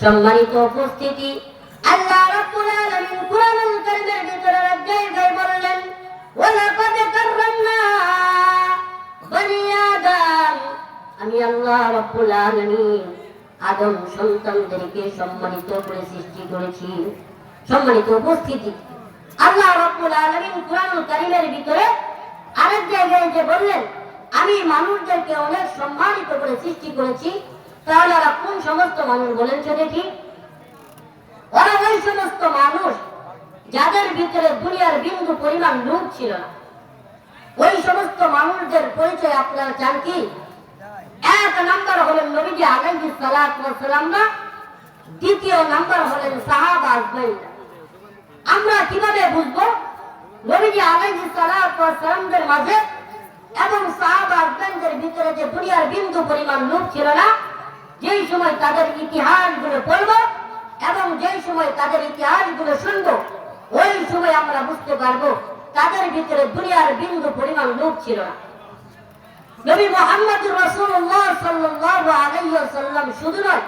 সম্মানিত উপস্থিতি, আল্লাহ রাব্বুল আলামিন কুরআনুল কারীমের ভিতরে জায়গায় বললেন, ওয়ালাকাদ কাররামনা বনি আদম। আমি আল্লাহ রাব্বুল আলামিন আদম সন্তানদেরকে সম্মানিত করে সৃষ্টি করেছি। সম্মানিত উপস্থিতি, আল্লাহ রাব্বুল আলামিন কুরআনুল কারীমের ভিতরে আরেক জায়গায় যে বললেন, আমি মানুষদেরকে অনেক সম্মানিত করে সৃষ্টি করেছি। তাহলে ওরা কোন সমস্ত মানুষ বলেন সে দেখি? ওরা ওই সমস্ত মানুষ যাদের ভিতরে দুনিয়ার বিন্দু পরিমাণ লোক ছিল না। ওই সমস্ত মানুষদের পরিচয় আপনারা চান কি? এক নাম্বার হলেন নবীজি আলাইহিস সালাতু সালাম না, দ্বিতীয় নাম্বার হলেন সাহাবা আমরা কীভাবে বুঝব? নবীজি আলাইহিস সালামদের মাঝে এবং সাহাবা ভিতরে যে দুনিয়ার বিন্দু পরিমাণ লোক ছিল না যেই সময় তাদের ইতিহাসগুলো পড়ব এবং যেই সময় তাদের ইতিহাসগুলো শুনব, ওই সময় আমরা বুঝতে পারব তাদের ভিতরে দুনিয়ার বিন্দু পরিমাণ লোক ছিল না। নবী মোহাম্মদ রাসূলুল্লাহ সাল্লাল্লাহু আলাইহি ওয়াসাল্লাম শুধু নয়,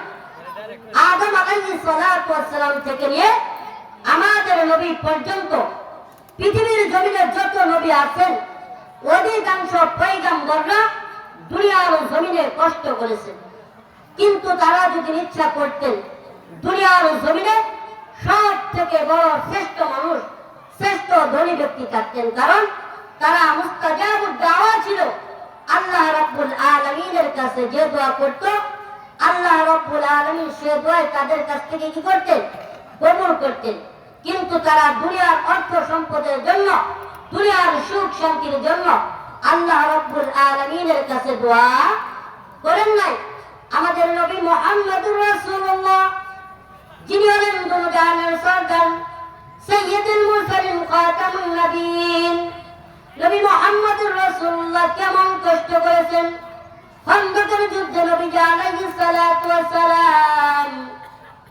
আদম আলাইহিস সালাতু সালাম থেকে নিয়ে আমাদের নবী পর্যন্ত পৃথিবীর জমিনে যত নবী আছেন, অধিকাংশ পয়গাম্বররা দুনিয়ার জমিনে কষ্ট করেছেন। কিন্তু তারা যদি ইচ্ছা করতেন, দুনিয়ার জমিনে সব থেকে বড় শ্রেষ্ঠ মানুষ, শ্রেষ্ঠ ধনী ব্যক্তি থাকতেন। কারণ তারা দাওয়া ছিল। আল্লাহ রাব্বুল আলামিনের কাছে যে দোয়া করত, আল্লাহ রাব্বুল আলামিন সে দোয়া তাদের কাছ থেকে কি করতেন? কবুল করতেন। কিন্তু তারা দুনিয়ার অর্থ সম্পদের জন্য, দুনিয়ার সুখ শান্তির জন্য আল্লাহ রাব্বুল আলামিনের কাছে দোয়া করেন নাই। আমাদের নবী মুহাম্মদুর রাসূলুল্লাহ, যিনি হলেন দুনিয়ার সরদার, সাইয়্যিদুল মুরসালিন খাতামুন নবীন নবী মুহাম্মদুর রাসূলুল্লাহ কেমন কষ্ট করেছেন? খন্দকের যুদ্ধে নবী আলাইহিস সালাতু ওয়াস সালাম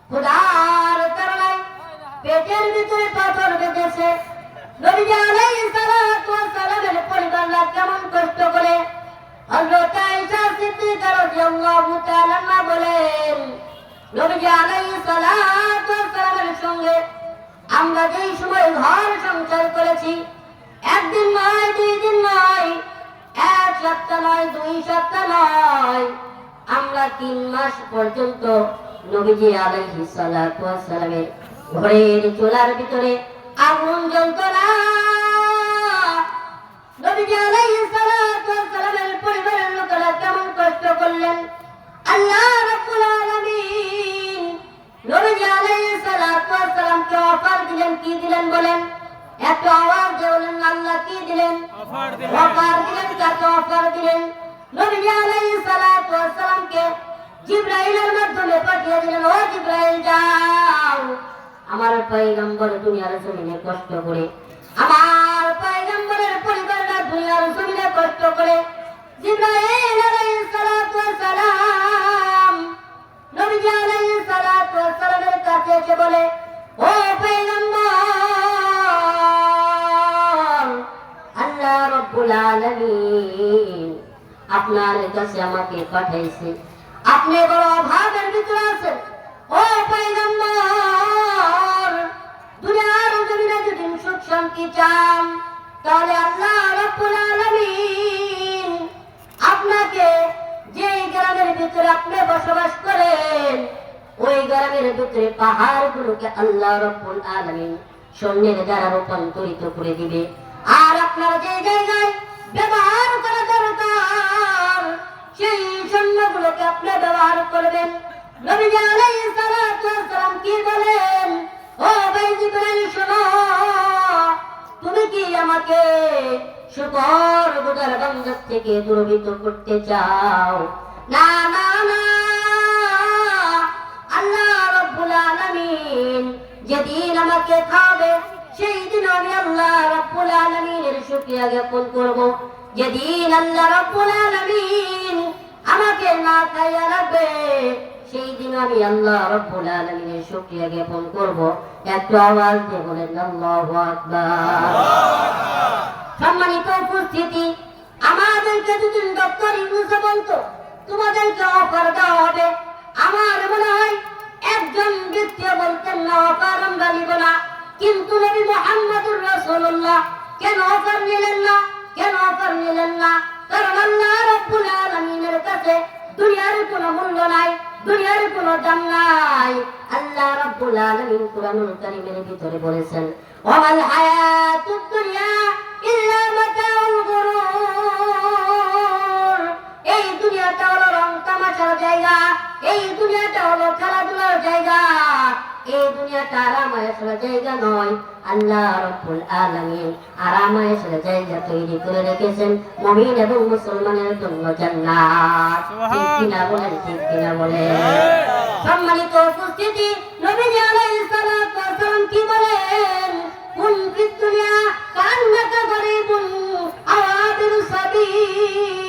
খোদার কারণে পেটের ভিতরে পাথর বেঁধেছে। নবী আলাইহিস সালাতু ওয়াস সালামের পরিবাররা কেমন কষ্ট করে হযরত আয়েশা সিদ্দিকা বলেন নবী আলাইহিস সালাতু সঙ্গে আমরা যেই সময় ঘর সংসার করেছি, একদিন নয়, দুই দিন নয়, এক সপ্তাহ নয়, দুই সপ্তাহ নয়, আমরা তিন মাস পর্যন্ত নবীজি আলাইহি সালাতু ওয়াস ঘরের চুলার ভিতরে আগুন জ্বলত না। নবীজি আলাইহি করলেন আল্লাহ রাব্বুল আলামিন। নবীজি আলাইহি সালাতু অফার দিলেন কি দিলেন বলেন? এত আওয়াজ দিয়ে বলেন আল্লাহ কি দিলেন? অফার দিলেন। অফার দিলেন কাকে অফার দিলেন? নবীজি আলাইহিস সালাতু জিবরাইলের মাধ্যমে পাঠিয়ে দিলেন ও জিবরাইল যাও। আমার পয়গম্বর দুনিয়ার জমিনে কষ্ট করে আমার পয়গম্বরের পরিবাররা দুনিয়ার জমিনে কষ্ট করে জিবরাইল সালামের বলে আপনার কাছে আমাকে পাঠাইছে। আপনি বড় অভাবের ভিতরে আছেন। ও পয়গম্বর, দুনিয়ার জমিনে যদি সুখ শান্তি চান, তাহলে আল্লাহ রব্বুল আলামিন আপনাকে যে গ্রামের ভিতরে আপনি বসবাস করেন ওই গ্রামের ভিতরে পাহাড়গুলোকে আল্লাহ রব্বুল আলামিন সৈন্যের দ্বারা রূপান্তরিত করে দিবে। আর আপনারা যে জায়গায় ব্যবহার করা দরকার, সেই সৈন্যগুলোকে আপনি ব্যবহার করবেন। কি বলেন? ও ভাই জিবরাইল, শোনো, তুমি কি আমাকে শুকর বন্ধক থেকে দূরভীত করতে চাও? না না না আল্লাহ রব্বুল আলামিন যেদিন আমাকে খাবে সেই দিন আমি আল্লাহ রব্বুল আলামিনের শুকরিয়া জ্ঞাপন করব। যেদিন আল্লাহ রব্বুল আলামিন আমাকে না খাইয়া রাখবে সেই দিন আমি আল্লাহ রব্বুল আলামিনের শুকরিয়া জ্ঞাপন করব। একটু আওয়াজ দিয়ে বলেন, আল্লাহু আকবার। সম্মানিত উপস্থিতি, আমাদেরকে যদি ডক্টর ইউনুসে বলতো, তোমাদেরকে অফার দেওয়া হবে। আমার মনে হয় একজন ব্যক্তিও বলতেন না অকারণ গালি বলা কিন্তু নবী মোহাম্মদুর রাসূলুল্লাহ কেন অকার নিলেন না? কেন অকার নিলেন না? কারণ আল্লাহ রাব্বুল আলামিনের কাছে দুনিয়ার কোন মূল্য নাই, দুনিয়ার কোন দাম নাই। আল্লাহ রাব্বুল আলামিন কোরআনুল কারীমের ভিতরে বলেছেন ওয়াল হায়াতুদ দুনিয়া ইল্লা মাতাউল গুরুর দুনিয়াটা হলো রং তামাশার জায়গা এই দুনিয়াটা হলো খেলাধুলার জায়গা। এই দুনিয়াটা আরামায়েশের জায়গা নয়। আল্লাহ রব্বুল আলামিন আরামায়েশের জায়গা তৈরি করে রেখেছেন মুমিন এবং মুসলমানের জন্য জান্নাত। ঠিক কিনা বলেন ঠিক কিনা বলেন। সম্মানিত উপস্থিতি নবীজি আলাইহিস সালাতু ওয়াস সালাম কি বলেন? কুন ফিদ দুনিয়া কান্নাকা গরিবুন আওয়াবির সাবিল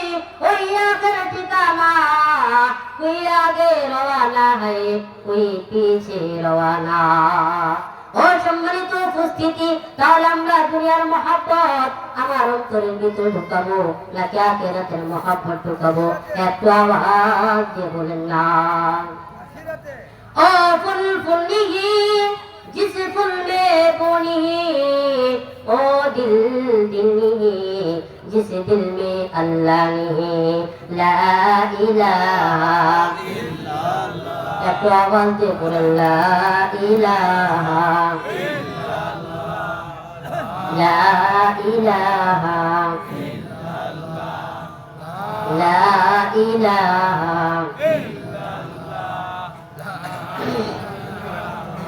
হইয়া গেল তুই আগে রওয়ানা হয়ে তুই পিছে রওয়ানা। ও সম্মানিত উপস্থিতি তাহলে আমরা দুনিয়ার মহাব্বত আমার অন্তরের ভিতরে ঢুকাবো নাকি আখেরাতের মহাব্বত ঢুকাবো? এত আওয়াজ যে বলেন না। ও ফুল ফুল जिस फूल में बोनी ओ दिल दिल नहीं जिस दिल में अल्लाह नहीं ला इलाहा একটু আওয়াজ দিয়ে বলেন লা ইলাহা লা ইলাহা লা ইলাহা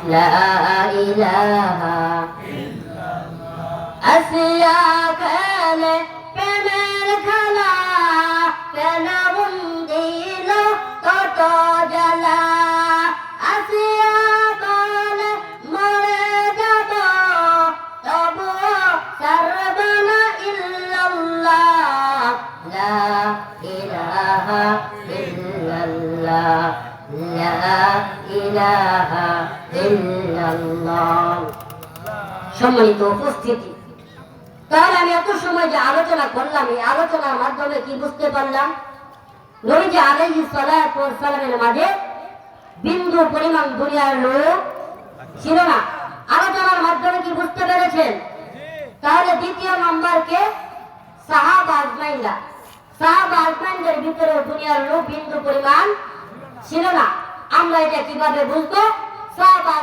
لا إله أسيا كان প্রেমের খেলা কেন দিল কত জ্বালা আসিয়া বলে মরে যাব তবু সর্বনা ইল্লাল্লাহ লা ইলাহা ইল্লাল্লাহ লা ইলাহা ইল্লাল্লাহ সম্মানিত উপস্থিতি। তাহলে আমি এত সময় যে আলোচনা করলাম, এই আলোচনার মাধ্যমে কি বুঝতে পারলাম? নবীজি ওয়াস সালামের মাঝে বিন্দু পরিমাণ দুনিয়ার লোক ছিল না। আলোচনার মাধ্যমে কি বুঝতে পেরেছেন? তাহলে দ্বিতীয় নম্বর কে? সাহাবা আজমাইনরা। সাহাবা আজমাইনদের ভিতরে দুনিয়ার লোক বিন্দু পরিমাণ ছিল না। আমরা এটা কীভাবে বুঝব? সাহাবা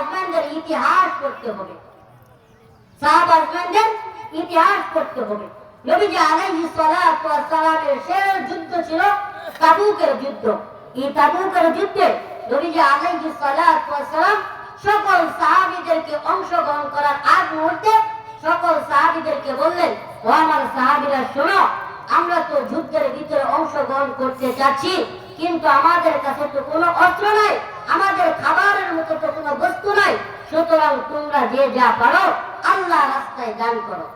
ইতিহাস করতে হবে। সাহাবা ইতিহাস করতে হবে। যুদ্ধ ছিল যুদ্ধ। সকল সাহাবীদেরকে অংশগ্রহণ করার আগ মুহূর্তে সকল সাহাবীদেরকে বললেন, ও আমার সাহাবীরা, শোনো, আমরা তো যুদ্ধের ভিতরে অংশগ্রহণ করতে চাচ্ছি কিন্তু আমাদের কাছে তো কোনো অস্ত্র নাই আমাদের খাবারের মতো তো কোনো বস্তু নাই। সুতরাং তোমরা যে যা পারো আল্লাহ রাস্তায় দান করো।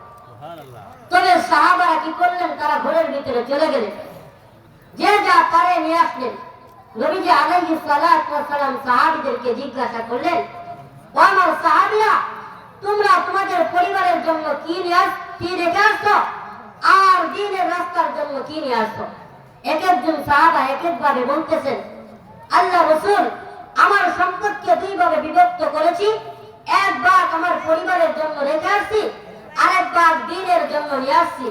তবে সাহাবারা কি করলেন? তারা ঘরের ভিতরে চলে গেলেন। যে যা পারে নিয়ে আসলেন। নবীজি আলাইহিস সালাম সাহাবীদেরকে জিজ্ঞাসা করলেন ও আমার সাহাবীরা তোমরা তোমাদের পরিবারের জন্য কি নিয়ে আস কি রেখে আসছো? আর দিনের রাস্তার জন্য কি নিয়ে আসছো? এক একজন সাহাবা এক এক ভাবে বলতেছেন, আল্লাহ রসুল, আমার সম্পদকে দুই ভাবে বিভক্ত করেছি। এক ভাগ আমার পরিবারের জন্য রেখে আসছি, আরেক ভাগ দিনের জন্য নিয়ে আসছি।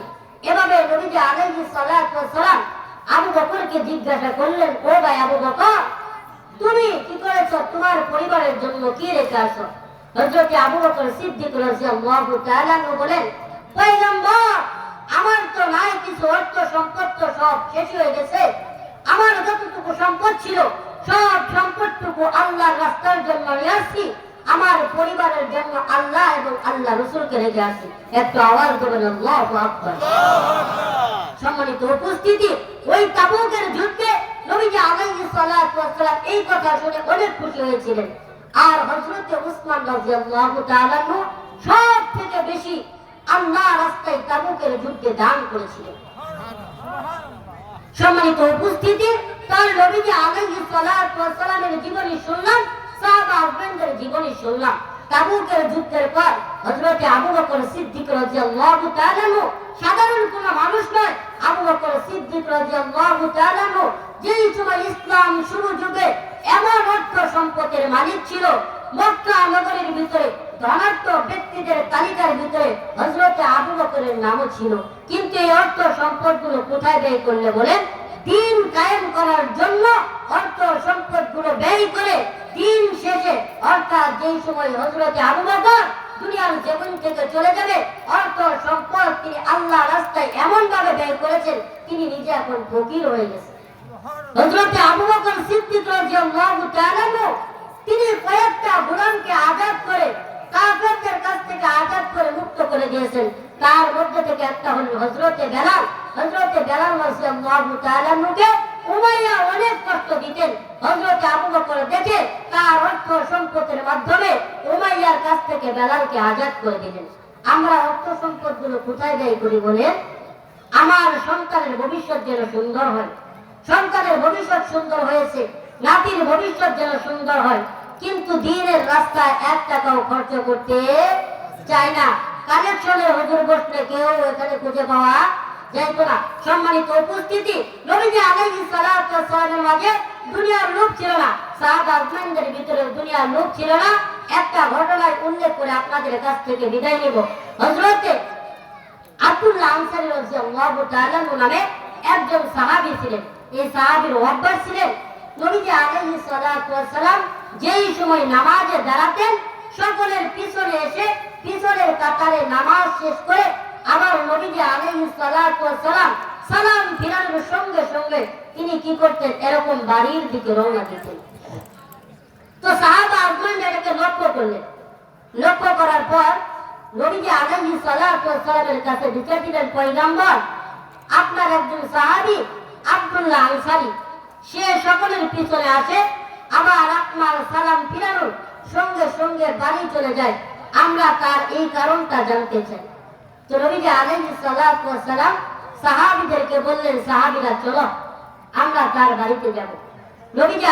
এভাবে নবীজি ওয়াস সালাম আবু বকরকে জিজ্ঞাসা করলেন, ও ভাই আবু বকর, তুমি কি করেছ? তোমার পরিবারের জন্য কি রেখে আসো? হযরত আবু বকর সিদ্দিক রাদিয়াল্লাহু তাআলা বলেন, পয়গম্বর আমার তো নাই কিছু, অর্থ সম্পদ তো সব শেষ হয়ে গেছে। আমার যতটুকু সম্পদ ছিল, সব সম্পদটুকু আল্লাহর রাস্তার জন্য নিয়ে আসছি। আমার পরিবারের জন্য আল্লাহ এবং আল্লাহ রসুলকে রেখে আসছি। একটু আওয়াজ দেবেন সম্মানিত উপস্থিতি, ওই তাবুকের যুদ্ধে নবীজি আলাইহিস সালাতু ওয়াসসালাম এই কথা শুনে অনেক খুশি হয়েছিলেন। আর হযরত উসমান রাদিয়াল্লাহু তাআলা সব থেকে বেশি আল্লাহ রাস্তায় তাবুকের যুদ্ধে দান করেছিলেন। সম্মানিত উপস্থিতি, তার নবীজি আলাইহিস সালাতু ওয়াস সালামের জীবনী শুনলাম, সাহাবা আজমানদের জীবনী শুনলাম। তাবুকের যুদ্ধের পর হযরতে আবু বকর সিদ্দিক রাদিয়াল্লাহু তাআলা সাধারণ কোনো মানুষ নয়, আবু বকর সিদ্দিক রাদিয়াল্লাহু তাআলা যেই সময় ইসলাম শুরু যুগে এমন অর্থ সম্পদের মালিক ছিল, মক্কা নগরীর ভিতরে ধনাঢ্য ব্যক্তিদের তালিকার ভিতরে হযরতে আবু বকরের নামও ছিল। কিন্তু এই অর্থ সম্পদগুলো কোথায় ব্যয় করলে বলেন? দিন কায়েম করার জন্য অর্থ সম্পদগুলো ব্যয় করে দিন শেষে অর্থাৎ যেই সময় হযরতে আবু বকর দুনিয়ার জীবন থেকে চলে যাবে, অর্থ সম্পদ তিনি আল্লাহ রাস্তায় এমন ভাবে ব্যয় করেছেন, তিনি নিজে এখন ফকির হয়ে গেছেন। হযরতে আবু বকর সিদ্দিক রাদিয়াল্লাহু তাআলা তিনি কয়েকটা গোলামকে আজাদ করে কাফেরদের কাছ থেকে আজাদ করে মুক্ত করে দিয়েছেন। তার মধ্যে থেকে একটা হল হযরতে বেলাল। হযরতে বেলাল রাদিয়াল্লাহু তাআলা আনহুকে উমাইয়া অনেক কষ্ট দিতেন। হযরতে আবু বকর দেখে তার অর্থ সম্পদের মাধ্যমে উমাইয়ার কাছ থেকে বেলালকে আজাদ করে দিলেন। আমরা অর্থ সম্পদগুলো কোথায় ব্যয় করি বলে আমার সন্তানের ভবিষ্যৎ যেন সুন্দর হয়। সন্তানের ভবিষ্যৎ সুন্দর হয়েছে, নাতির ভবিষ্যৎ যেন সুন্দর হয়। কিন্তু দিনের রাস্তায় এক টাকাও খরচ করতে চায় না। কালেকশনের হুজুর বসলে কেউ এখানে খুঁজে পাওয়া ছিল না। ছিল না। একটা ঘটনায় করে আপনাদের কাছ থেকে বিদায় নামে একজন সাহাবী ছিলেন। এই সাহাবীর অভ্যাস ছিলেন। নবীজি আলাইহিস সালাতু যেই সময় নামাজে দাঁড়াতেন, সকলের পিছনে এসে পিছনের কাতারে নামাজ শেষ করে আবার নবীজি আলাইহিস সালাম ফিরানোর সঙ্গে সঙ্গে তিনি কি করতেন? এরকম বাড়ির দিকে রওনা দিতেন। তো সাহাবা আজমান এটাকে লক্ষ্য করলেন। লক্ষ্য করার পর নবীজি আলাইহিস কাছে বিচার দিলেন, পয়গম্বর, আপনার একজন সাহাবী আব্দুল্লাহ আনসারী, সে সকলের পিছনে আসে আবার আপনার সালাম ফিরানোর সঙ্গে সঙ্গে বাড়ি চলে যায়। আমরা তার এই কারণটা জানতে চাই। তো নবীজি ওয়াস সালাম সাহাবীদেরকে বললেন, সাহাবিরা, চলো, আমরা তার বাড়িতে যাব। নবীজি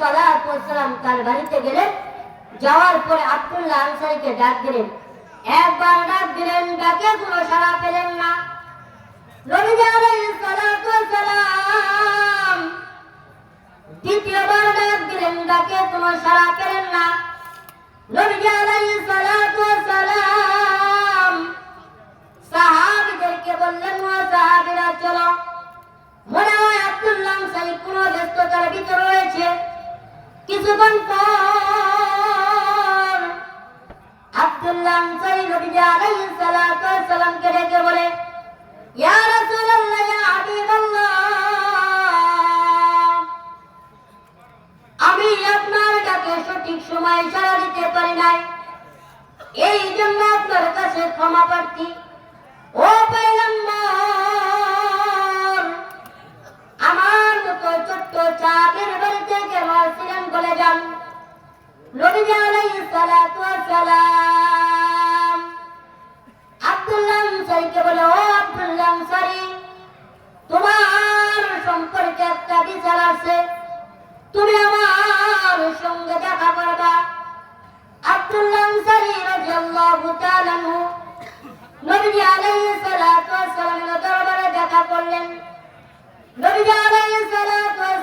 সালাতু সালাম তার বাড়িতে গেলেন। যাওয়ার পরে আব্দুল্লাহ আনসারীকে ডাক দিলেন, একবার ডাক দিলেন, ডাকে কোনো সাড়া পেলেন আমি আপনার ডাকে সঠিক সময় সাড়া দিতে এই জন্য আপনার কাছে ও পয়গম্বর, আমার মতো ছোট্ট চাঁদের বলে যান। নবীজি আলাইহিস সালাতু ওয়াস সালাম আব্দুল্লাহ আনসারীকে বলে, ও আব্দুল্লাহ তোমার সম্পর্কে একটা বিচার আছে। তুমি আমার সঙ্গে দেখা করবা। আব্দুল্লাহ আনসারী রাদিয়াল্লাহু তাআলা নবীজি আলাইহিস সালাতু ওয়াস সালামের দরবারে দেখা করলেন। নবীজি আলাইহিস সালাতু ওয়াস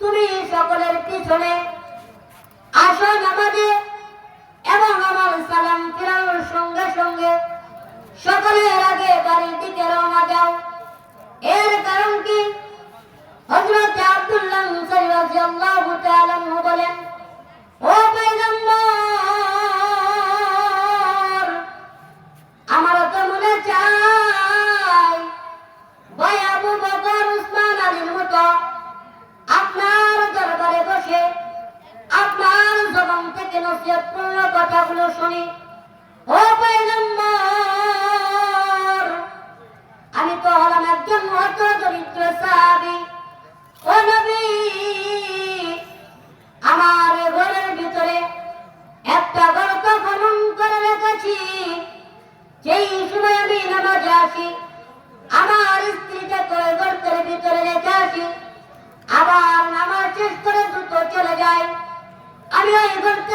তুমি সকলের পিছনে এবং আমার সালাম সঙ্গে সঙ্গে সকলের আগে বাড়ির দিকে রওনা যাও এর কারণ কি?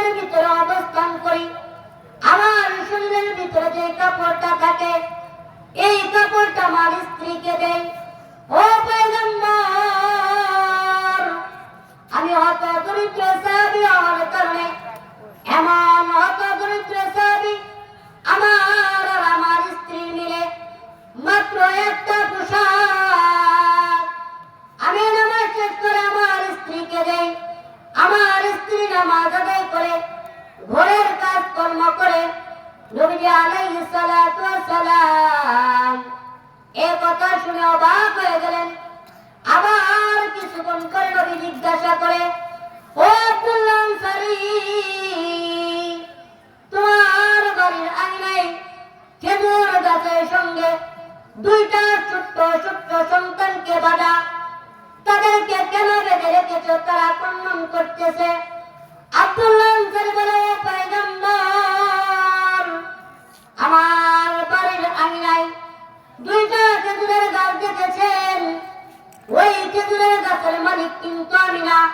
ওই ভিতরে অবস্থান করি। আমার শরীরের ভিতরে যে কাপড়টা থাকে, এই কাপড়টা আমার স্ত্রীকে দেই। ও পয়গম্বর, আমি দরিদ্র সাহাবি কারণে এমন হত দরিদ্র সাহাবি আমার আর আমার স্ত্রী মিলে মাত্র একটা পোশাক। আমি নামাজ শেষ করে আমার স্ত্রীকে দেই। আমার স্ত্রী নামাজ আদায় করে, ঘরের কাজ কর্ম করে, নবীজি আলাইহিস সালাতু সালাম এ কথা শুনে অবাক হয়ে গেলেন। আবার কিছুক্ষণ করে নবী জিজ্ঞাসা করে, ও আব্দুল্লাহ আনসারী তোমার বাড়ির আঙিনায় খেজুর গাছের সঙ্গে দুইটা ছোট্ট ছোট্ট সন্তানকে বাঁধা, তাদেরকে কেন বেঁধে রেখেছো? তারা কন্যন করতেছে। আব্দুল্লাহ বলে "ও পয়গম্বর। আমার বাড়ির আঙিনায় দুইটা খেজুরের গাছ দেখেছেন। ওই খেজুরের গাছের মালিক কিন্তু আমি না।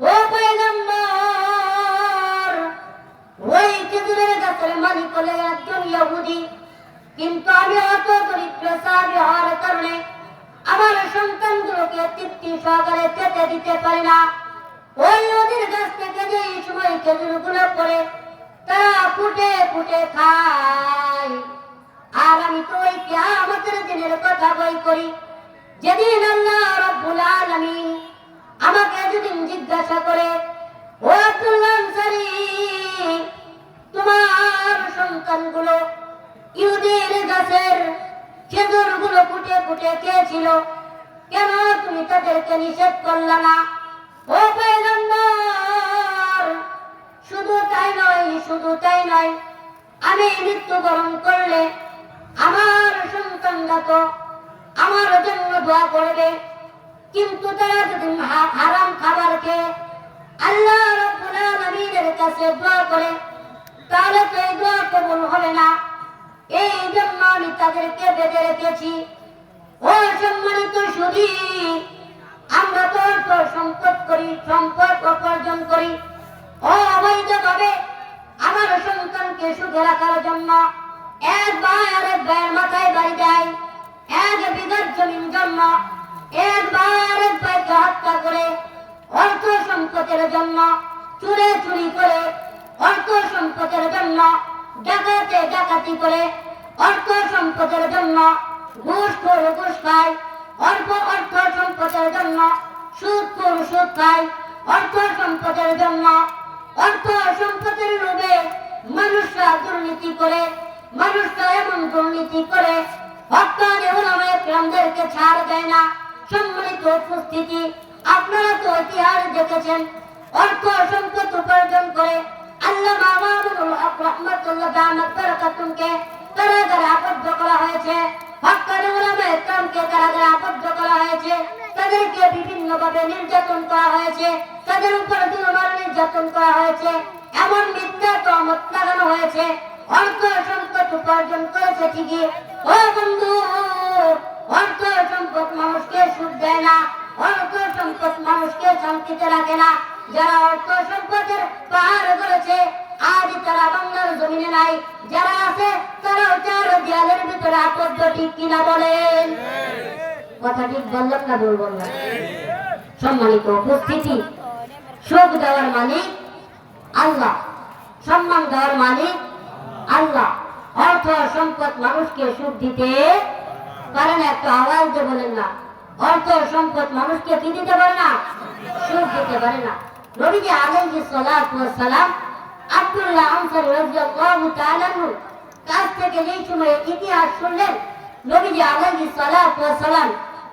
ও পয়গম্বর, ওই খেজুরের গাছের মালিক হলে একজন ইহুদি। কিন্তু আমি অত দরিদ্র সাহাবি হওয়ার কারণে আমার সন্তানগুলোকে তৃপ্তি সহকারে খেতে দিতে পারি না। ওই নদীর গাছ থেকে যে এই সময় খেজুরগুলো পড়ে তারা ফুটে ফুটে খায়। আর আমি তো ওই কিয়ামতের দিনের কথা বই করি, যেদিন আল্লাহ রব্বুল আলামিন আমাকে যেদিন জিজ্ঞাসা করে, ও আব্দুল্লাহ আনসারী, তোমার সন্তানগুলো ইহুদির গাছের খেজুরগুলো ফুটে ফুটে খেয়েছিল, কেন তুমি তাদেরকে নিষেধ করলে না? ও শুধু তাই নয়, শুধু তাই নয়, আমি মৃত্যুবরণ করলে আমার সন্তানরা তো আমার জন্য দোয়া করবে। কিন্তু তারা যদি হারাম খাবার খেয়ে আল্লাহ রাব্বুল কাছে দোয়া করে, তাহলে তো এই দোয়া কবুল হবে না। এই জন্য আমি তাদেরকে বেঁধে রেখেছি। ও সম্মানিত সুধী, আমরা তো সম্পদ করি, সম্পদ উপার্জন করি। অবৈধভাবে আমার সন্তানকে সুখে রাখার জন্য এক ভাই আরেক ভাইয়ের মাথায় বাড়ি দেয়, এক বিঘার জমির জন্য এক ভাই আরেক ভাইকে হত্যা করে অর্থ সম্পদের জন্য, চুরে চুরি করে অর্থ সম্পদের জন্য, ডাকাতে ডাকাতি করে অর্থ সম্পদের জন্য, ঘুষ করে ঘুষ খায়, অল্প অর্থ সম্পদের জন্য, সুদ করে সুদ খায়, অর্থ সম্পদের জন্য অর্থ সম্পদের লোভে মানুষরা দুর্নীতি করে, মানুষরা এমন দুর্নীতি করে ছাড় দেয় না। উপস্থিতি, আপনারা তো ইতিহাস দেখেছেন। অর্থ সম্পদ উপার্জন করে আল্লাহ মামানুল হক কারাগারে আবদ্ধ করা হয়েছে। কেরামকে কারাগারে আবদ্ধ করা হয়েছে। তাদেরকে বিভিন্ন ভাবে নির্যাতন করা হয়েছে। তাদের উপর দুর্বার নির্যাতন করা হয়েছে। এমন মিথ্যা তহমত হয়েছে। অর্থ সম্পদ উপার্জন করেছে ঠিকই। ও বন্ধু সম্পদ মানুষকে সুখ দেয় না। সম্পদ মানুষকে শান্তিতে রাখে না। যারা অর্থ সম্পদের পাহাড় করেছে আজ তারা বাংলার জমিনে নাই। যারা আছে তারা চার দেয়ালের ভিতরে আবদ্ধ ঠিক কিনা বলেন। কথা ঠিক বললাম না, ভুল বললাম। সম্মানিত উপস্থিতি। সুখ দেওয়ার মালিক আল্লাহ। সম্মান দেওয়ার মালিক আল্লাহ। অর্থ সম্পদ মানুষকে সুখ দিতে পারে না, একটু আওয়াজ দিয়ে বলেন না। অর্থ সম্পদ মানুষকে কি দিতে পারে না? সুখ দিতে পারে না। নবীজি আলাইহি সালাতু ওয়াস সালাম আব্দুল্লাহ আনসারী রাদিয়াল্লাহু তাআলা কাছ থেকে যেই সময় ইতিহাস শুনলেন, নবীজি আলাইহি সালাতু ওয়াস সালাম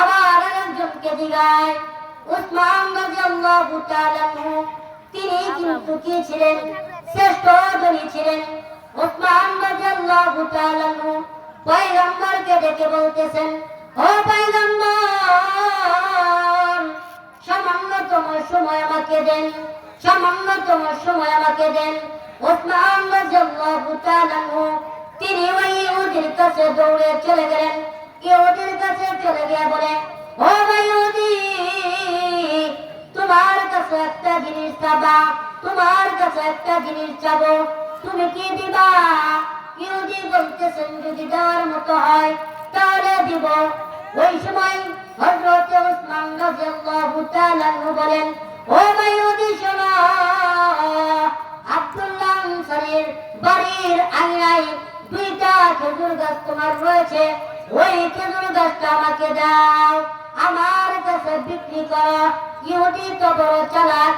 আবার একজনকে জিগায় উসমান রাদিয়াল্লাহু তাআলা তিনি কিন্তু কি ছিলেন? শ্রেষ্ঠ ধনী ছিলেন। ওসমান রাদিয়াল্লাহু তাআলা পয়গম্বরকে ডেকে বলতেছেন ও পয়গম্বর সামান্যতম সময় আমাকে দেন সামান্যতম সময় আমাকে দেন। ওসমান রাদিয়াল্লাহু তাআলা তিনি ওই ইহুদির কাছে দৌড়ে চলে গেলেন। ইহুদির কাছে চলে গিয়ে বলে, ও ইহুদি তোমার কাছে একটা জিনিস চাবা, তোমার কাছে একটা জিনিস চাবো। তুমি কি দিবা? ইহুদি বলতেছেন, যদি দেওয়ার মতো হয়, তাহলে দিব। ওই সময় হযরত উসমান রাদিয়াল্লাহু তাআলা বলেন, ও ইহুদি শোনো, আব্দুল্লাহ আনসারীর বাড়ির আঙিনায় দুইটা খেজুর গাছ তোমার রয়েছে। ওই খেজুর গাছটা আমাকে দাও। আমার কাছে বিক্রি করো। ইহুদি তো বড় চালাক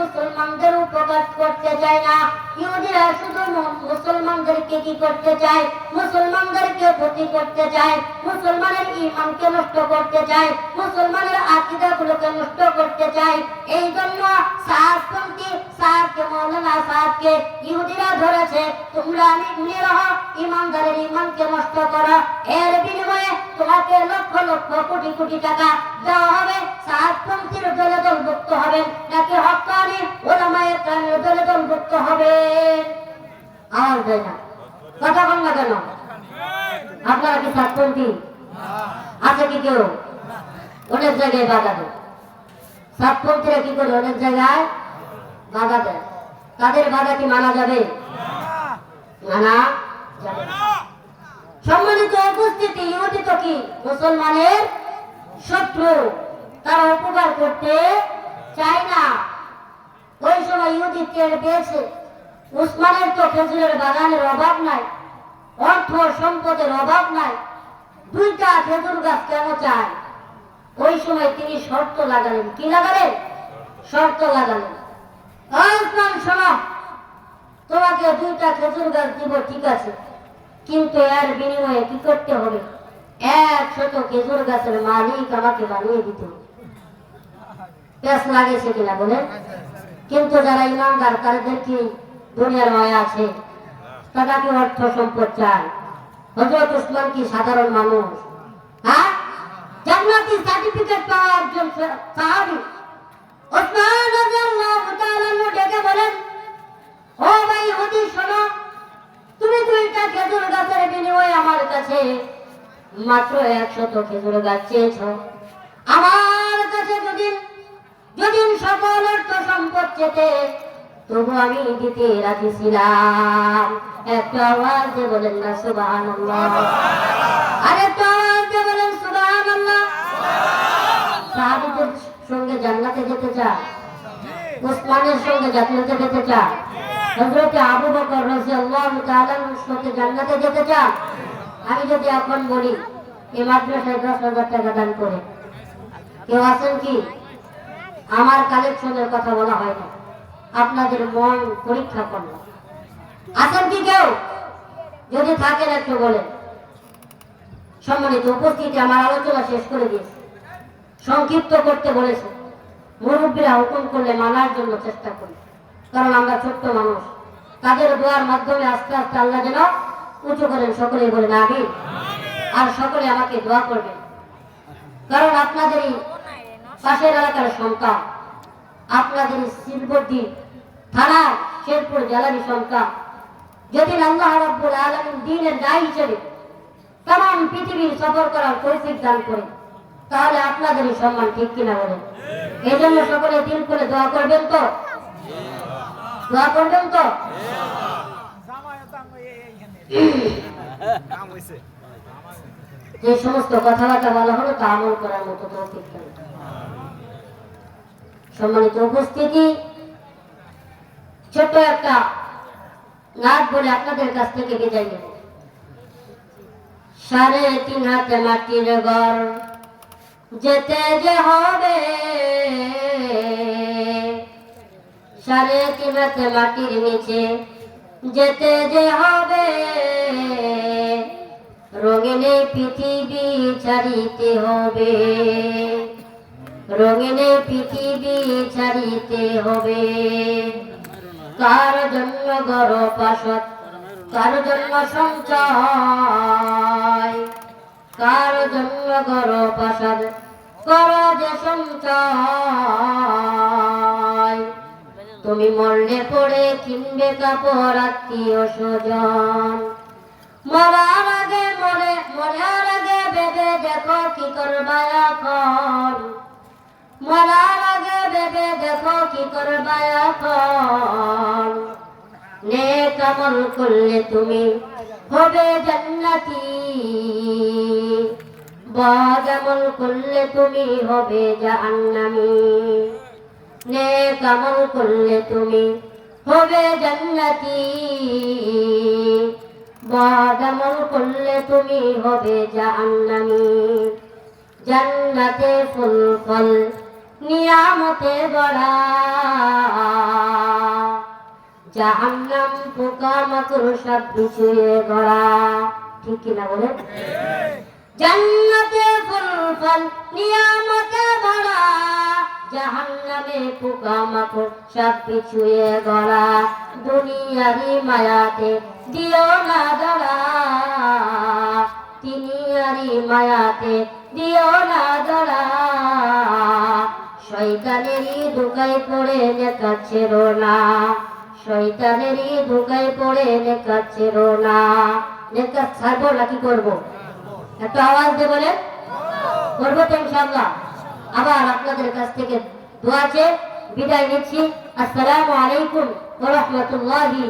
মুসলমানদের উপকার করতে চায় না। ইহুদিরা শুধু মুসলমানদেরকে কি করতে চায়? মুসলমানদেরকে ক্ষতি করতে চায়। মুসলমানের ইমানকে নষ্ট করতে চায়। মুসলমানের আকিদা গুলোকে নষ্ট করতে চায়। এই জন্য সাহায্যপন্থী সাহায্যকে মৌলানা সাহায্যকে ইহুদিরা ধরেছে, তোমরা নিয়ে রহ ইমানদারের ইমানকে নষ্ট করো। এর বিনিময়ে তোমাকে লক্ষ লক্ষ কোটি কোটি টাকা দেওয়া হবে সাহায্যপন্থীর দলে দলভুক্ত হবে, নাকি হকানি ওলামায়ের কানের দলে দলভুক্ত হবে? আমার দেয় না। কথা বল না কেন? আপনারা কি সাতপন্থী আছে কি কেউ? অনেক জায়গায় বাধা দেয়। সাতপন্থীরা কি করে অনেক জায়গায় বাধা দেয়? তাদের বাধা কি মানা যাবে? মানা সম্মানিত উপস্থিতি ইহুদি কি? মুসলমানের শত্রু। তারা উপকার করতে চায় না। ওই সময় ইহুদি টের পেয়েছে উসমানের তো খেজুরের বাগানের অভাব নাই, অর্থ সম্পদের অভাব নাই, দুইটা খেজুর গাছ কেন চায়? ওই সময় তিনি শর্ত লাগালেন। কি লাগালেন? শর্ত লাগালেন। "ওই উসমান, শোনো, তোমাকে দুইটা খেজুর গাছ দিব, ঠিক আছে। কিন্তু এর বিনিময়ে কি করতে হবে? এক একশত খেজুর গাছের মালিক আমাকে বানিয়ে দিতে হবে। পেস লাগেছে কিনা বলে কিন্তু যারা ইমানদার, তাদের কি দুনিয়ার মায়া আছে? তারা কি অর্থ সম্পদ চায় হজরত উসমান কি সাধারণ মানুষ? হ্যাঁ? জান্নাতি সার্টিফিকেট পাওয়া একজন সাহাবী। ওসমান রাদিয়াল্লাহু তাআলা ডেকে বলেন, ও ভাই ইহুদি শোনো, তুমি দুইটা খেজুর গাছের বিনিময়ে আমার কাছে মাত্র একশত খেজুর গাছ চেয়েছ। আমার কাছে যদি যদি সকল অর্থ সম্পদ চেতে তবু আমি দিতে রাজি ছিলাম একটা আওয়াজ বলেন না সুবাহ আরে একটু আওয়াজ বলেন সুবাহ সাহাবিদের সঙ্গে জান্নাতে যেতে চায় উসমানের সঙ্গে যেতে চায় হযরতে আবু বকর তাআলার সঙ্গে জান্নাতে যেতে চান? আমি যদি এখন বলি এই মাদ্রাসায় দশ হাজার টাকা দান করে, কেউ আছেন কি? আমার কালেকশনের কথা বলা হয় না। আপনাদের মন পরীক্ষা করলাম আছেন কি কেউ যদি থাকেন একটু বলেন। সম্মানিত উপস্থিতি আমার আলোচনা শেষ করে দিয়েছে। সংক্ষিপ্ত করতে বলেছে। মুরব্বীরা হুকুম করলে মানার জন্য চেষ্টা করি। কারণ আমরা ছোট্ট মানুষ। তাদের দোয়ার মাধ্যমে আস্তে আস্তে আল্লাহ যেন উঁচু করেন, সকলেই বলেন আমি আর সকলে আমাকে দোয়া করবেন। কারণ আপনাদেরই পাশের এলাকার সন্তান আপনাদের শিলবর্দি থানা শেরপুর জেলারই সন্তান যেদিন আল্লাহ রাব্বুল আলামিন দিনের দায় হিসেবে তাম পৃথিবীর সফর করার পরিস্থিতি দান করে, তাহলে আপনাদেরই সম্মান ঠিক কিনা বলেন? এই জন্য সকলে দিন করে দোয়া করবেন তো? দোয়া করবেন তো? যে সমস্ত কথাবার্তা বলা হলো তা আমল করার মতো তৌফিক সম্মানিত উপস্থিতি, ছোট্ট একটা নাচ বলে আপনাদের কাছ থেকে বিদায় নেব। সাড়ে তিন হাতে মাটির ঘর যেতে যে হবে। সাড়ে তিন হাতে মাটির নিচে যেতে যে হবে। রঙিনে পৃথিবী ছাড়িতে হবে। রঙিনে পৃথিবী ছাড়িতে হবে। কার জন্য গর্ব আসত কার জন্য সঞ্চয়? কার জন্য গর্ব কর যে সঞ্চয়? তুমি মরলে পড়ে কিনবে কাপড় আত্মীয় স্বজন। মরার আগে মরে, মরার আগে ভেবে দেখো কি করবা এখন। মরার আগে ভেবে দেখো কি করবা এখন? নেক আমল করলে তুমি হবে জান্নাতি। বদ আমল করলে তুমি হবে জাহান্নামী। নেক আমল করলে তুমি হবে জান্নাতি। বদ আমল করলে তুমি হবে জাহান্নামী। জান্নাতে ফুল ফল নিয়ামতে বড়া জাহান্নাম পোকা মাকড় সব পিছুয়ে গড়া। ঠিক কিনা বলে জান্নাতে ফুল ফল নিয়ামতে ভরা জাহান্নামে পোকা মাকড় সব পিছুয়ে গড়া। দুনিয়ারি মায়াতে দিও না দড়া তিনিয়ারি মায়াতে দিও না দড়া শয়তানেরই ধোকায় পড়ে নেকাচ্ছে না শয়তানেরই ধোকায় পড়ে নেকাচ্ছে না নেকা ছাড়বো নাকি করব? একটু আওয়াজ দিয়ে বলে করব তো ইনশাআল্লাহ। আবার আপনাদের কাছ থেকে দোয়া চেয়ে বিদায় নিচ্ছি। আসসালামু আলাইকুম ওয়া রাহমাতুল্লাহি